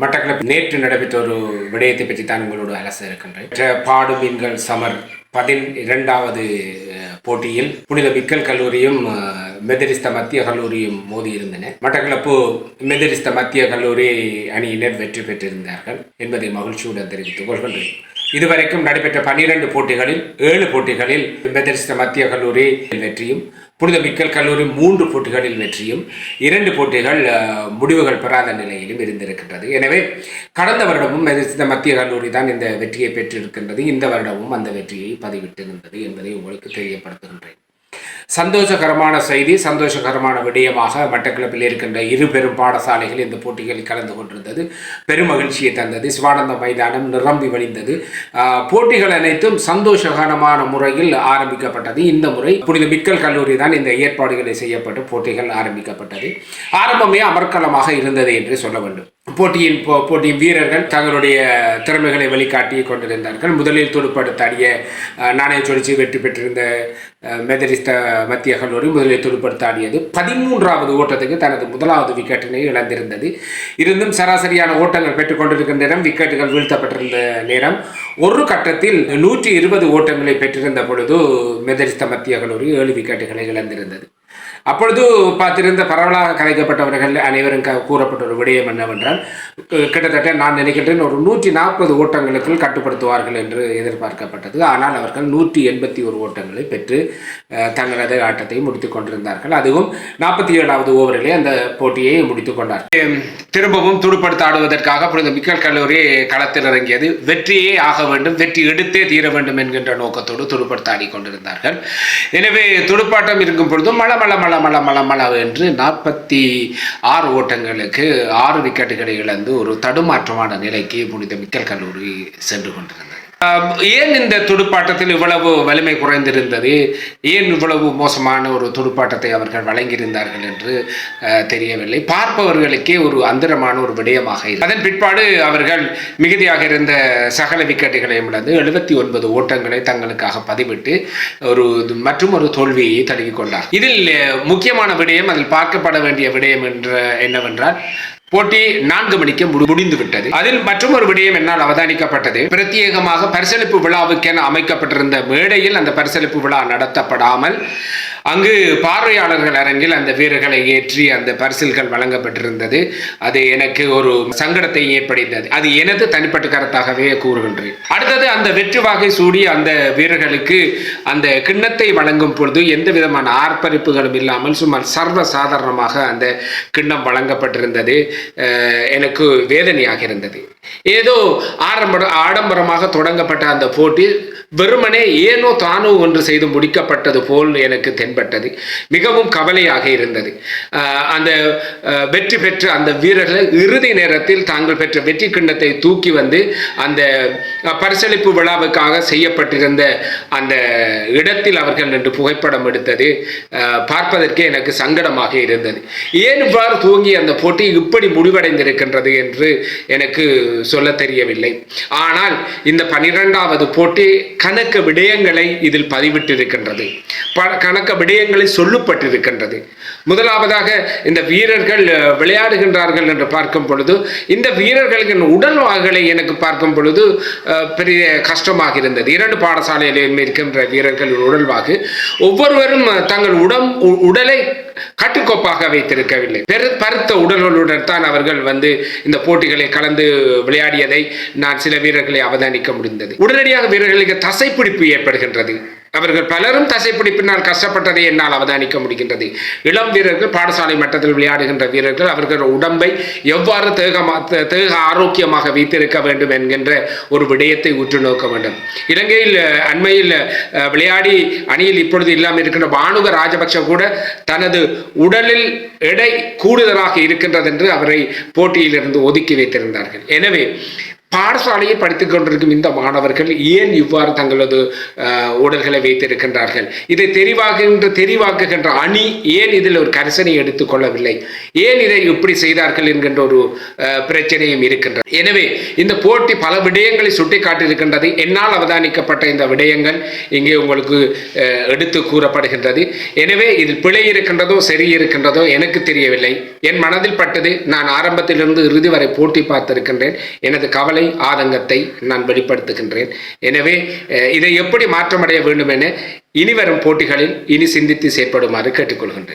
மட்டக்களப்பு நேற்று நடைபெற்ற ஒரு விடயத்தை பற்றி தான் உங்களோடு அலச இருக்கின்றேன். மற்ற பாடு மீன்கள் சமர் பதின் இரண்டாவது போட்டியில் புனித மிக்கல் கல்லூரியும் மெதரிஸ்த மத்திய கல்லூரியும் மோதி இருந்தன மட்டக்களப்பு மெதரிஸ்த மத்திய கல்லூரி அணியினர் வெற்றி பெற்றிருந்தார்கள் என்பதை மகிழ்ச்சியுடன் தெரிவித்துக் கொள்கின்றேன். இதுவரைக்கும் நடைபெற்ற பனிரெண்டு போட்டிகளில் ஏழு போட்டிகளில் மெதரிஸ்த மத்திய கல்லூரி வெற்றியும் புனித மிக்கல் கல்லூரி மூன்று போட்டிகளில் வெற்றியும் இரண்டு போட்டிகள் அஹ், முடிவுகள் பெறாத நிலையிலும் இருந்திருக்கின்றது. எனவே கடந்த வருடமும் இந்த மத்திய கல்லூரி தான் இந்த வெற்றியை பெற்றிருக்கின்றது. இந்த வருடமும் அந்த வெற்றியை பதிவிட்டிருந்தது என்பதை உங்களுக்கு தெரியப்படுத்துகின்றேன். சந்தோஷகரமான செய்தி சந்தோஷகரமான விடயமாக மட்டக்கிழப்பில் இருக்கின்ற இரு பெரும் பாடசாலைகள் இந்த போட்டிகளில் கலந்து கொண்டிருந்தது. பெரும் மகிழ்ச்சியை தந்தது. சிவானந்த மைதானம் நிரம்பி வழிந்தது. போட்டிகள் அனைத்தும் சந்தோஷகரமான முறையில் ஆரம்பிக்கப்பட்டது. இந்த முறை புனித மிக்கல் கல்லூரி தான் இந்த ஏற்பாடுகளை செய்யப்பட்டு போட்டிகள் ஆரம்பிக்கப்பட்டது. ஆரம்பமே அமர்க்கலமாக இருந்தது என்று சொல்ல வேண்டும். போட்டியின் போ- போட்டியின் வீரர்கள் தங்களுடைய திறமைகளை வெளிக்காட்டி கொண்டிருந்தார்கள். முதலில் துடுப்படுத்தாடிய அஹ், நாணய சுழற்சி வெற்றி பெற்றிருந்த மெதரிஸ்த மத்திய கல்லூரி முதலில் துடுப்படுத்தாடியது. பதிமூன்றாவது ஓட்டத்துக்கு தனது முதலாவது விக்கெட்டினை இழந்திருந்தது. இருந்தும் சராசரியான ஓட்டங்கள் பெற்றுக்கொண்டிருக்கின்ற நேரம் விக்கெட்டுகள் வீழ்த்தப்பட்டிருந்த நேரம். ஒரு கட்டத்தில் நூற்றி இருபது ஓட்டங்களை பெற்றிருந்த பொழுது மெதரிஸ்த மத்திய கல்லூரி ஏழு விக்கெட்டுகளை இழந்திருந்தது. அப்பொழுது பார்த்திருந்த பரவலாக கலைக்கப்பட்டவர்கள் அனைவரும் க- கூறப்பட்ட ஒரு விடயம் என்னவென்றால் கிட்டத்தட்ட நான் நினைக்கின்றேன் ஒரு நூற்றி நாற்பது ஓட்டங்களுக்குள் கட்டுப்படுத்துவார்கள் என்று எதிர்பார்க்கப்பட்டது. ஆனால் அவர்கள் நூற்றி எண்பத்தி ஒரு ஓட்டங்களை பெற்று தங்களது ஆட்டத்தை முடித்துக் கொண்டிருந்தார்கள். அதுவும் நாற்பத்தி ஏழாவது ஓவரிலே அந்த போட்டியை முடித்துக் கொண்டார். திரும்பவும் துடுப்படுத்த ஆடுவதற்காக புனித மிக்கல் கல்லூரி களத்தில் இறங்கியது. வெற்றியே ஆக வேண்டும் வெற்றி எடுத்தே தீர வேண்டும் என்கின்ற நோக்கத்தோடு துடுப்படுத்த ஆடிக்கொண்டிருந்தார்கள் எனவே துடுப்பாட்டம் இருக்கும் பொழுதும் மழ மழ மள மள மள மள என்று நாற்பத்தி ஆறு ஓட்டங்களுக்கு ஆறு விக்கெட்டுகளை இழந்து ஒரு தடுமாற்றமான நிலைக்கு புனித மிக்கல் கல்லூரி சென்று கொண்டிருந்தது. ஏன் இந்த துடுப்பாட்டத்தில் இவ்வளவு வலிமை குறைந்திருந்தது? ஏன் இவ்வளவு மோசமான ஒரு துடுப்பாட்டத்தை அவர்கள் வழங்கியிருந்தார்கள் என்று தெரியவில்லை. பார்ப்பவர்களுக்கே ஒரு அந்தரமான ஒரு விடயமாக அதன் பிற்பாடு அவர்கள் மிகுதியாக இருந்த சகல விக்கெட்டுகளையும் இழந்து எழுபத்தி ஒன்பது ஓட்டங்களை தங்களுக்காக பதிவிட்டு ஒரு மற்றும் ஒரு தோல்வியை தழுவிக் கொண்டார். இதில் முக்கியமான விடயம் அதில் பார்க்கப்பட வேண்டிய விடயம் என்ற என்னவென்றால் போட்டி நான்கு மணிக்கு முடிந்து விட்டது அதில் மற்றும் ஒரு விடயம் என்னால் அவதானிக்கப்பட்டது. பிரத்யேகமாக பரிசளிப்பு விழாவுக்கென அமைக்கப்பட்டிருந்த மேடையில் அந்த பரிசளிப்பு விழா நடத்தப்படாமல் அங்கு பார்வையாளர்கள் அரங்கில் அந்த வீரர்களை ஏற்றி அந்த பரிசில்கள் வழங்கப்பட்டிருந்தது. அது எனக்கு ஒரு சங்கடத்தை ஏற்படுத்தது அது எனது தனிப்பட்ட கருத்தாகவே கூறுகின்றேன் அடுத்தது அந்த வெற்றி வாகை சூடி அந்த வீரர்களுக்கு அந்த கிண்ணத்தை வழங்கும் பொழுது எந்த விதமான ஆர்ப்பரிப்புகளும் இல்லாமல் சுமார் சர்வ சாதாரணமாக அந்த கிண்ணம் வழங்கப்பட்டிருந்தது. எனக்கு வேதனையாக இருந்தது. ஏதோ ஆரம்ப ஆடம்பரமாக தொடங்கப்பட்ட அந்த போட்டி வெறுமனே ஏனோ தானோ ஒன்று செய்து முடிக்கப்பட்டது போல் எனக்கு தென்பட்டது. மிகவும் கவலையாக இருந்தது. அந்த வெற்றி பெற்ற அந்த வீரர்கள் இறுதி நேரத்தில் தாங்கள் பெற்ற வெற்றி கிண்ணத்தை தூக்கி வந்து அந்த பரிசளிப்பு விழாவுக்காக செய்யப்பட்டிருந்த அந்த இடத்தில் அவர்கள் நின்று புகைப்படம் எடுத்தது பார்ப்பதற்கே எனக்கு சங்கடமாக இருந்தது. ஏன் இவ்வாறு துவங்கி அந்த போட்டி இப்படி முடிவடைந்திருக்கின்றது என்று எனக்கு சொல்ல தெரியவில்லை. ஆனால் இந்த பனிரெண்டாவது போட்டி கணக்க விடயங்களை இதில் பதிவிட்டிருக்கின்றது. ப- கணக்க விடயங்களை சொல்லப்பட்டிருக்கின்றது. முதலாவதாக இந்த வீரர்கள் விளையாடுகின்றார்கள் என்று பார்க்கும் பொழுது இந்த வீரர்களின் உடல் வாகலை எனக்கு பார்க்கும் பொழுது பெரிய கஷ்டமாக இருந்தது இரண்டு பாடசாலையில் இருக்கின்ற வீரர்களின் உடல்வாகு ஒவ்வொருவரும் தங்கள் உடம் உடலை கட்டுக்கோப்பாக வைத்திருக்கவில்லை. பெரு பருத்த உடல்களுடன் தான் அவர்கள் வந்து இந்த போட்டிகளை கலந்து விளையாடியதை நான் சில வீரர்களை அவதானிக்க முடிந்தது. உடனடியாக வீரர்களுக்கு தசைப்பிடிப்பு ஏற்படுகின்றது. அவர்கள் பலரும் தசைப்பிடிப்பினால் கஷ்டப்பட்டதை என்னால் அவதானிக்க முடிகின்றது. இளம் வீரர்கள் பாடசாலை மட்டத்தில் விளையாடுகின்ற வீரர்கள் அவர்கள் உடம்பை எவ்வாறு தேகமா தேக ஆரோக்கியமாக வைத்திருக்க வேண்டும் என்கின்ற ஒரு விடயத்தை உற்று நோக்க வேண்டும். இலங்கையில் அண்மையில் விளையாடி அணியில் இப்பொழுது இல்லாமல் இருக்கின்ற பானுக ராஜபக்ஷ கூட தனது உடலில் எடை கூடுதலாக இருக்கின்றது என்று அவரை போட்டியிலிருந்து ஒதுக்கி வைத்திருந்தார்கள். எனவே பாடசாலையில் படித்துக் கொண்டிருக்கும் இந்த மாணவர்கள் ஏன் இவ்வாறு தங்களது உடல்களை வைத்திருக்கின்றார்கள்? இதை தெரிவாகின்ற தெரிவாக்குகின்ற அணி ஏன் இதில் ஒரு கரிசனை எடுத்துக்கொள்ளவில்லை ஏன் இதை இப்படி செய்தார்கள் என்கின்ற ஒரு பிரச்சனையும் இருக்கின்றது எனவே இந்த போட்டி பல விடயங்களை சுட்டிக்காட்டியிருக்கின்றது. என்னால் அவதானிக்கப்பட்ட இந்த விடயங்கள் இங்கே உங்களுக்கு எடுத்து கூறப்படுகின்றது. எனவே இதில் பிழை இருக்கின்றதோ சரி இருக்கின்றதோ எனக்கு தெரியவில்லை. என் மனதில் பட்டது நான் ஆரம்பத்திலிருந்து இறுதி வரை போட்டி பார்த்திருக்கின்றேன். எனது கவலை ஆதங்கத்தை நான் வெளிப்படுத்துகின்றேன். எனவே இதை எப்படி மாற்றமடைய வேண்டும் என இனிவரும் போட்டிகளில் இனி சிந்தித்து செயற்படுமாறு கேட்டுக்கொள்கின்றேன்.